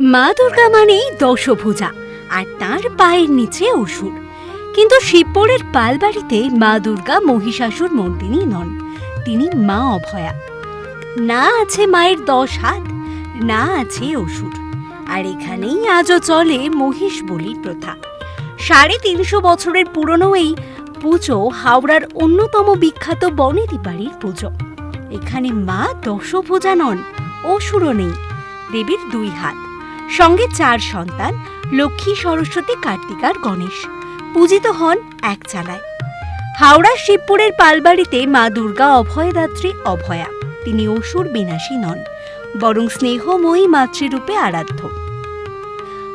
মা দুর্গা মানেই দশভুজা, আর তার পায়ের নিচে অসুর। কিন্তু শিবপুরের পালবাড়িতে মা দুর্গা মহিষাসুর মর্দিনী নন, তিনি মা অভয়া। না আছে মায়ের দশ হাত, না আছে অসুর, আর এখানেই আজও চলে মহিষ বলির প্রথা। সাড়ে তিনশো বছরের পুরনো এই পুজো হাওড়ার অন্যতম বিখ্যাত বনেদি বাড়ির পুজো। এখানে মা দশভুজা নন, অসুরও নেই, দেবীর দুই হাত। সঙ্গে চার সন্তান, লক্ষ্মী, সরস্বতী কার্তিকার গণেশ। পূজিত হন এক চালায়। হাওড়া শিবপুরের পালবাড়িতে মা দুর্গা অভয়দাত্রী অভয়া। তিনি অসুর বিনাশী নন, বরং স্নেহময়ী মাতৃরূপে আরাধ্য।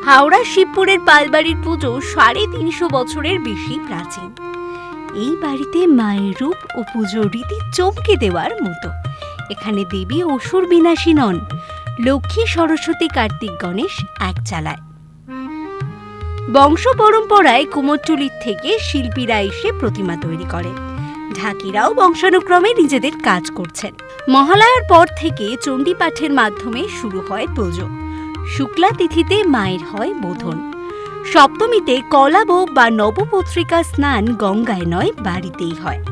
হাওড়া শিবপুরের পালবাড়ির পুজো সাড়ে তিনশো বছরের বেশি প্রাচীন। এই বাড়িতে মায়ের রূপ ও পুজোর রীতি চমকে দেওয়ার মতো। এখানে দেবী অসুর বিনাশী নন। লক্ষ্মী, সরস্বতী, কার্তিক, গণেশ এক চালায়। বংশ পরম্পরায় কুমোরটুলির থেকে শিল্পীরা এসে প্রতিমা তৈরি করে। ঢাকিরাও বংশানুক্রমে নিজেদের কাজ করছেন। মহালয়ার পর থেকে চণ্ডীপাঠের মাধ্যমে শুরু হয় পুজো। শুক্লা তিথিতে মায়ের হয় বোধন। সপ্তমীতে কলাভোগ বা নবপত্রিকা স্নান গঙ্গায় নয়, বাড়িতেই হয়।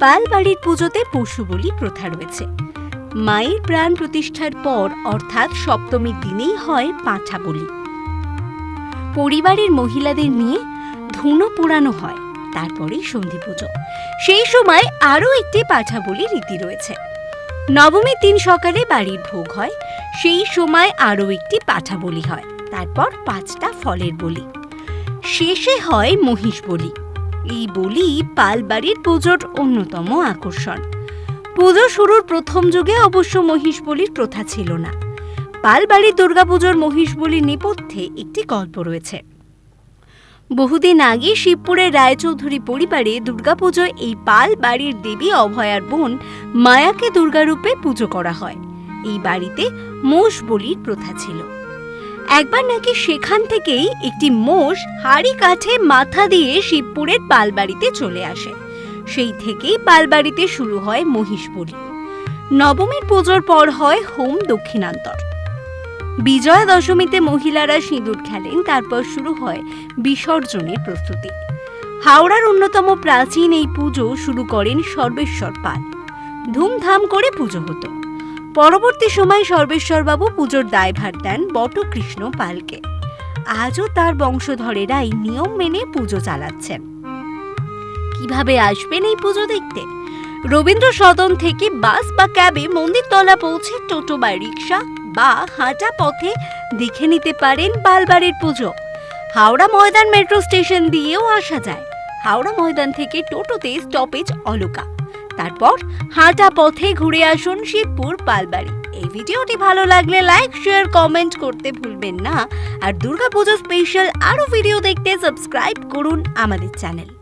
পাল বাড়ির পুজোতে পশু বলি প্রথা রয়েছে। মায়ের প্রাণ প্রতিষ্ঠার পর অর্থাৎ সপ্তমীর দিনেই হয় পাঁঠা বলি পরিবারের মহিলাদের নিয়ে ধুনো পোড়ানো হয়, তারপরেই সন্ধি পুজো। সেই সময় আরও একটি পাঠা বলি রীতি রয়েছে। নবমীর দিন সকালে বাড়ির ভোগ হয়, সেই সময় আরও একটি পাঠা বলি হয়, তারপর পাঁচটা ফলের বলি। শেষে হয় মহিষ বলি। এই বলি পালবাড়ির পুজোর অন্যতম আকর্ষণ। পুজো শুরুর প্রথম যুগে অবশ্য মহিষ বলির প্রথা ছিল না। পালবাড়ির দুর্গাপুজোর মহিষ বলির নেপথ্যে একটি গল্প রয়েছে। বহুদিন আগে শিবপুরের রায়চৌধুরী পরিবারে দুর্গাপুজোয় এই পাল বাড়ির দেবী অভয়ার বোন মায়াকে দুর্গারূপে পুজো করা হয়। এই বাড়িতে মোষ বলির প্রথা ছিল। একবার নাকি সেখান থেকেই একটি মোষ হাড়ি কাঠে মাথা দিয়ে শিবপুরের পালবাড়িতে চলে আসে। সেই থেকেই পালবাড়িতে শুরু হয় মহিষ বলি নবমীর পুজোর পর হয় হোম দক্ষিণান্তর। বিজয়া দশমীতে মহিলারা সিঁদুর খেলেন, তারপর শুরু হয় বিসর্জনের প্রস্তুতি। হাওড়ার অন্যতম প্রাচীন এই পুজো শুরু করেন সর্বেশ্বর পাল। ধুমধাম করে পুজো হতো। পরবর্তী সময় সর্বেশ্বরবাবু পুজোর দায়ভার দেন বটকৃষ্ণ পালকে। আজও তার বংশধরেরাই নিয়ম মেনে পুজো চালাচ্ছেন। কীভাবে আসবেন এই পুজো দেখতে? রবীন্দ্র সদন থেকে বাস বা ক্যাবে মন্দিরতলা পৌঁছে টোটো বা রিক্সা বা হাঁটা পথে দেখে নিতে পারেন পালবাড়ির পুজো। হাওড়া ময়দান মেট্রো স্টেশন দিয়েও আসা যায়। হাওড়া ময়দান থেকে টোটোতে স্টপেজ অলোকা। তারপর হাঁটা পথে ঘুরে আসুন শিবপুর পালবাড়ি এই ভিডিওটি ভালো লাগলে লাইক, শেয়ার, কমেন্ট করতে ভুলবেন না। আর দুর্গাপুজো স্পেশাল আরও ভিডিও দেখতে সাবস্ক্রাইব করুন আমাদের চ্যানেল।